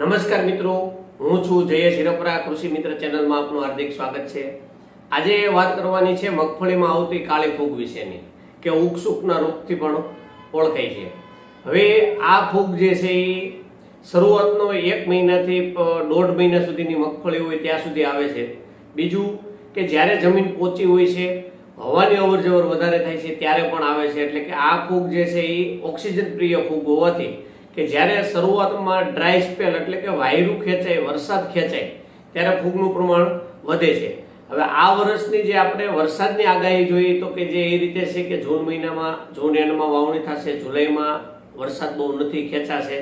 નમસ્કાર મિત્રો, હું છું જયેશ હિરપરા, કૃષિ મિત્ર ચેનલમાં આપનું હાર્દિક સ્વાગત છે. આજે વાત કરવાની છે મગફળીમાં આવતી કાળી ફૂગ વિશેની, કે ઉકસુકના રૂપથી પણ ઓળખાય છે. હવે આ ફૂગ જે છે એ શરૂઆતનો એક મહિનાથી દોઢ મહિના સુધીની મગફળી હોય ત્યાં સુધી આવે છે. બીજું કે જ્યારે જમીન પોચી હોય છે, હવાની અવરજવર વધારે થાય છે, ત્યારે પણ આવે છે. એટલે કે આ ફૂગ જે છે એ ઓક્સિજન પ્રિય ફૂગ હોવાથી કે જ્યારે શરૂઆતમાં ડ્રાય સ્પેલ એટલે કે વાયરું ખેંચાય, વરસાદ ખેંચાય, ત્યારે ફૂગનું પ્રમાણ વધે છે. હવે આ વર્ષની જે આપણે વરસાદની આગાહી જોઈએ તો કે જે એ રીતે છે કે જૂન મહિનામાં, જૂન એન્ડમાં વાવણી થશે, જુલાઈમાં વરસાદ બહુ નથી ખેંચાશે,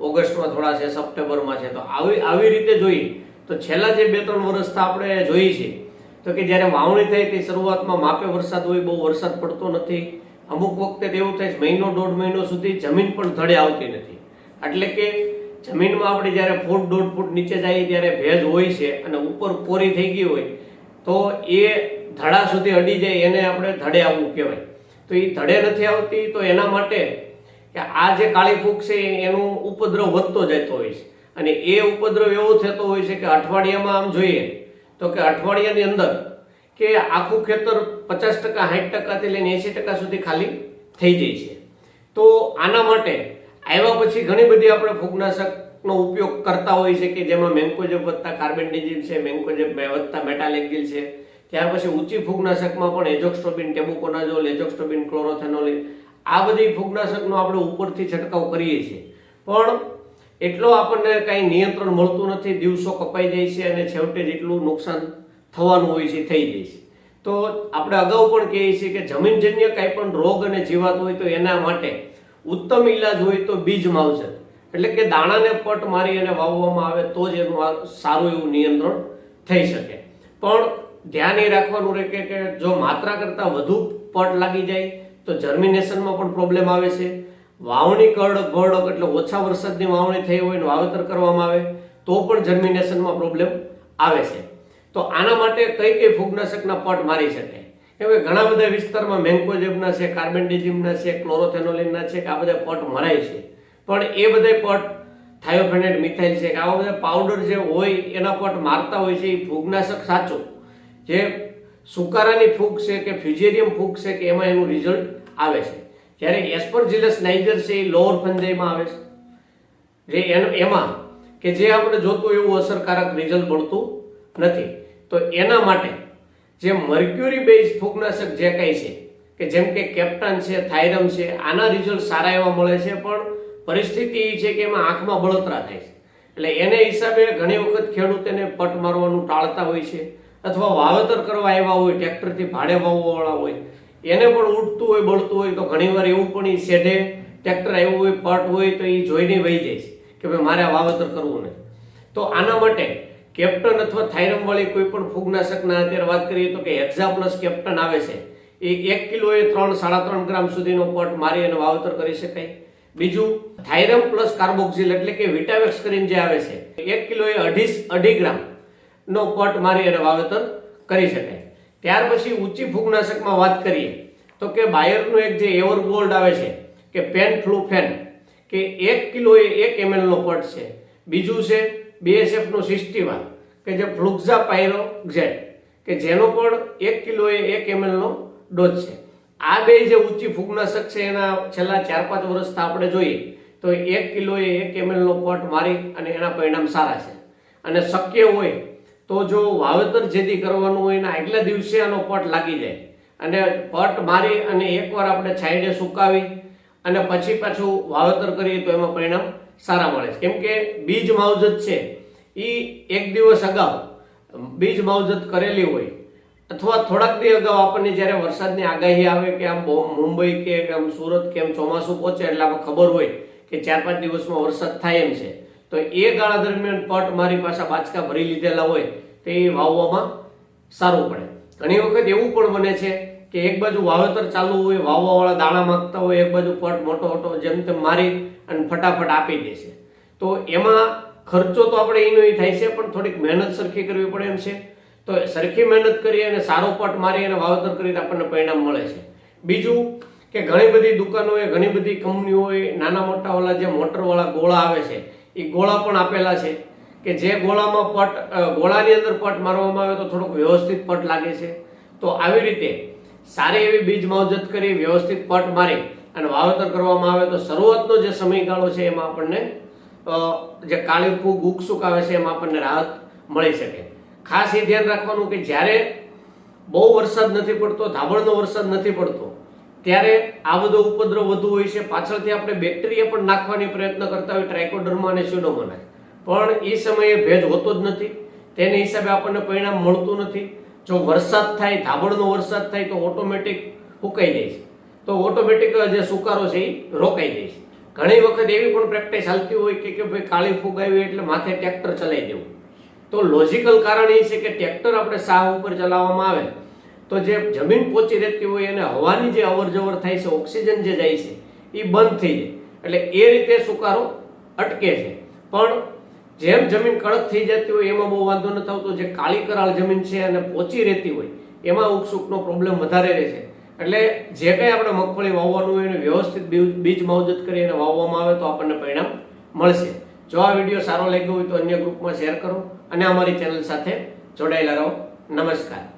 ઓગસ્ટમાં થોડા છે, સપ્ટેમ્બરમાં છે, તો આવી આવી રીતે જોઈએ તો છેલ્લા જે બે ત્રણ વર્ષથી આપણે જોઈએ છીએ તો કે જ્યારે વાવણી થઈ, તે શરૂઆતમાં માપે વરસાદ હોય, બહુ વરસાદ પડતો નથી અમુક વખતે એવું થાય છે, મહિનો, દોઢ મહિનો સુધી જમીન પણ ધડે આવતી નથી. એટલે કે જમીનમાં આપણે જ્યારે ફૂટ, દોઢ ફૂટ નીચે જઈએ ત્યારે ભેજ હોય છે અને ઉપર કોરી થઈ ગઈ હોય, તો એ ધડા સુધી અડી જાય, એને આપણે ધડે આવવું કહેવાય. તો એ ધડે નથી આવતી, તો એના માટે કે આ જે કાળી ફૂગ છે, એનું ઉપદ્રવ વધતો જતો હોય છે. અને એ ઉપદ્રવ એવો થતો હોય છે કે અઠવાડિયામાં આમ જોઈએ, તો કે અઠવાડિયાની અંદર કે આખું ખેતર પચાસ ટકા, સાઠ ટકાથી લઈને એંસી ટકા સુધી ખાલી થઈ જાય છે. તો આના માટે આવ્યા પછી ઘણી બધી આપણે ફૂગનાશકનો ઉપયોગ કરતા હોય છે કે જેમાં મેન્કોજેબ વત્તા કાર્બેન્ડિઝિમ છે, મેન્કોજેબ વધતા મેટાલેક્ઝિલ છે. ત્યાર પછી ઊંચી ફૂગનાશકમાં પણ એજોક્સ્ટોબિન ટેબુકોનાઝોલ એજોક્સ્ટોબિન ક્લોરોથેનોલિન આ બધી ફૂગનાશકનો આપણે ઉપરથી છંટકાવ કરીએ છીએ. પણ એટલો આપણને કાંઈ નિયંત્રણ મળતું નથી, દિવસો કપાઈ જાય છે અને છેવટે જેટલું નુકસાન થવાનું હોય છે, થઈ જાય છે. તો આપણે અગાઉ પણ કહીએ છીએ કે જમીનજન્ય કાંઈ પણ રોગ અને જીવાત હોય તો એના માટે ઉત્તમ ઈલાજ હોય તો બીજ માવજત. એટલે કે દાણાને પટ મારી અને વાવવામાં આવે તો જ એનું સારું એવું નિયંત્રણ થઈ શકે. પણ ધ્યાન એ રાખવાનું રહે કે જો માત્રા કરતાં વધુ પટ લાગી જાય, તો જર્મિનેશનમાં પણ પ્રોબ્લેમ આવે છે. વાવણી કડક ગળક એટલે ઓછા વરસાદની વાવણી થઈ હોય ને વાવેતર કરવામાં આવે, તો પણ જર્મિનેશનમાં પ્રોબ્લેમ આવે છે. તો આના માટે કઈ કઈ ફૂગનાશકના પટ મારી શકાય કેમ કે ઘણા બધા વિસ્તારમાં મેન્કોજેબના છે કાર્બેન્ડિઝિમના છે, ક્લોરોથેનોલિનના છે, કે આ બધા પટ મરાય છે. પણ એ બધા પટ થાયોફેનેટ, મિથાઇલ છે, કે આવા બધા પાવડર જે હોય એના પટ મારતા હોય છે, એ ફૂગનાશક સાચો. જે સુકારાની ફૂગ છે કે ફ્યુજેરિયમ ફૂગ છે કે એમાં એનું રિઝલ્ટ આવે છે. જ્યારે એસ્પરજિલસ નાઇજર છે એ લોઅર ફંજાઈમાં આવે છે. જે એમાં કે જે આપણે જોતું એવું અસરકારક રિઝલ્ટ મળતું નથી. તો એના માટે જે મર્ક્યુરી બેઝ ફૂગનાશક જે કંઈ છે, કે જેમ કે કેપ્ટન છે, થાઇરમ છે, આના રિઝલ્ટ સારા એવા મળે છે, પણ પરિસ્થિતિ એ છે કે એમાં આંખમાં બળતરા થાય છે. એટલે એને હિસાબે ઘણી વખત ખેડૂત એને પટ મારવાનું ટાળતા હોય છે, અથવા વાવેતર કરવા આવ્યા હોય, ટ્રેક્ટરથી ભાડે વાવવાવાળા હોય, એને પણ ઉઠતું હોય, બળતું હોય, તો ઘણીવાર એવું પણ એ શેઢે ટ્રેક્ટર આવ્યું હોય, પટ હોય, તો એ જોઈને વહી જાય છે, કે ભાઈ મારે વાવેતર કરવું નહીં તો આના માટે કેપ્ટન અથવા થાઇરમ વાળી કોઈ પણ ફૂગનાશકના અત્યારે વાત કરીએ તો કે હેક્ઝા પ્લસ કેપ્ટન આવે છે. એ એક કિલો એ ત્રણ, સાડા ત્રણ ગ્રામ સુધીનો પટ મારી અને વાવેતર કરી શકાય. બીજું થાઇરમ પ્લસ કાર્બોક્સિલ એટલે કે વિટાવેક્સ કરીને જે આવે છે, એક કિલો એ અઢી ગ્રામ નો પટ મારી અને વાવેતર કરી શકાય. ત્યાર પછી ઊંચી ફૂગનાશકમાં વાત કરીએ તો કે બાયરનું એક જે એવર ગોલ્ડ આવે છે, કે પેન ફ્લુ ફેન કે એક કિલો એ એક એમએલનો પટ છે. બીજું છે બીએસએફનું સિસ્ટીવા કે જે ફ્લુક્ઝા પાયરોક્ઝેટ, કે જેનો પણ એક કિલો એ એક એમએલનો ડોઝ છે. આ બે જે ઊંચી ફૂગનાશક છે, એના છેલ્લા ચાર પાંચ વર્ષથી આપણે જોઈએ, તો એક કિલો એ એક એમએલનો કોટ મારી અને એના પરિણામ સારા છે. અને શક્ય હોય તો જો વાવેતર જેથી કરવાનું હોય, એના આગલા દિવસે આનો પટ લાગી જાય. અને પટ મારી અને એકવાર આપણે છાંયડે સુકાવી અને પછી પાછું વાવેતર કરીએ તો એમાં પરિણામ સારા મળે છે. કેમ કે બીજ માવજત છે એ એક દિવસ અગાઉ બીજ માવજત કરેલી હોય, અથવા થોડાક દી અગાઉ આપણને જ્યારે વરસાદની આગાહી આવે કે આમ મુંબઈ કે આમ સુરત કે આમ ચોમાસું પહોંચે એટલે આપણે ખબર હોય કે ચાર પાંચ દિવસમાં વરસાદ થાય એમ છે, તો એ ગાળા દરમિયાન પટ મારી પાસે બાચકા ભરી લીધેલા હોય, તે વાવવામાં સારું પડે. ઘણી વખત એવું પણ બને છે કે એક બાજુ વાવેતર ચાલુ હોય, વાવવાવાળા દાણા માગતા હોય, એક બાજુ પટ મોટો મોટો જેમ તેમ મારી અને ફટાફટ આપી દે છે. તો એમાં ખર્ચો તો આપણે એનો એ થાય છે, પણ થોડીક મહેનત સરખી કરવી પડે એમ છે. તો સરખી મહેનત કરી અને સારો પટ મારી અને વાવેતર કરીને આપણને પરિણામ મળે છે. બીજું કે ઘણી બધી દુકાનોએ, ઘણી બધી કંપનીઓએ નાના મોટા ઓલા જે મોટરવાળા ગોળા આવે છે, એ ગોળા પણ આપેલા છે કે જે ગોળામાં પટ ગોળાની અંદર પટ મારવામાં આવે તો થોડોક વ્યવસ્થિત પટ લાગે છે. તો આવી રીતે સારી એવી બીજ માવજત કરી, વ્યવસ્થિત પટ મારી અને વાવેતર કરવામાં આવે તો શરૂઆતનો જે સમયગાળો છે એમાં આપણને જે કાળી ફૂગ ઉકસુક આવે છે એમાં આપણને રાહત મળી શકે. ખાસ એ ધ્યાન રાખવાનું કે જ્યારે બહુ વરસાદ નથી પડતો, ધાબળનો વરસાદ નથી પડતો, ત્યારે આ બધો ઉપદ્રવ વધુ હોય છે. પાછળથી આપણે બેક્ટેરિયા પણ નાખવાની પ્રયત્ન કરતા હોય ટ્રાઇકોડર્મા અને સ્યુડોમોનાસ પણ એ સમયે ભેજ હોતો જ નથી. તેને હિસાબે આપણને પરિણામ મળતું નથી. જો વરસાદ થાય, ધાબળનો વરસાદ થાય તો ઓટોમેટિક સુકાઈ જાય છે. તો ઓટોમેટિક જે સુકારો છે એ રોકાઈ જાય છે. ઘણી વખત એવી પણ પ્રેક્ટિસ હાલતી હોય કે કે ભાઈ કાળી ફૂગ આવી એટલે માથે ટ્રેક્ટર ચલાવી દેવું. તો લોજિકલ કારણ એ છે કે ટ્રેક્ટર આપણે સાહ ઉપર ચલાવવામાં આવે. તો જે જમીન પોચી રહેતી હોય અને હવાની જે અવરજવર થાય છે, ઓક્સિજન જે જાય છે, એ બંધ થઈ જાય. એટલે એ રીતે સુકારો અટકે છે. પણ જેમ જમીન કડક થઈ જતી હોય, એમાં બહુ વાંધો નથી આવતો જે કાળી કરાળ જમીન છે અને પોચી રહેતી હોય, એમાં ઉકસુકનો પ્રોબ્લેમ વધારે રહે છે. એટલે જે કંઈ આપણે મગફળી વાવવાનું હોય એને વ્યવસ્થિત બીજ- બીજ માવજત કરી અને વાવવામાં આવે તો આપણને પરિણામ મળશે. જો આ વીડિયો સારો લાગ્યો હોય તો અન્ય ગ્રુપમાં શેર કરો અને અમારી ચેનલ સાથે જોડાયેલા રહો. નમસ્કાર.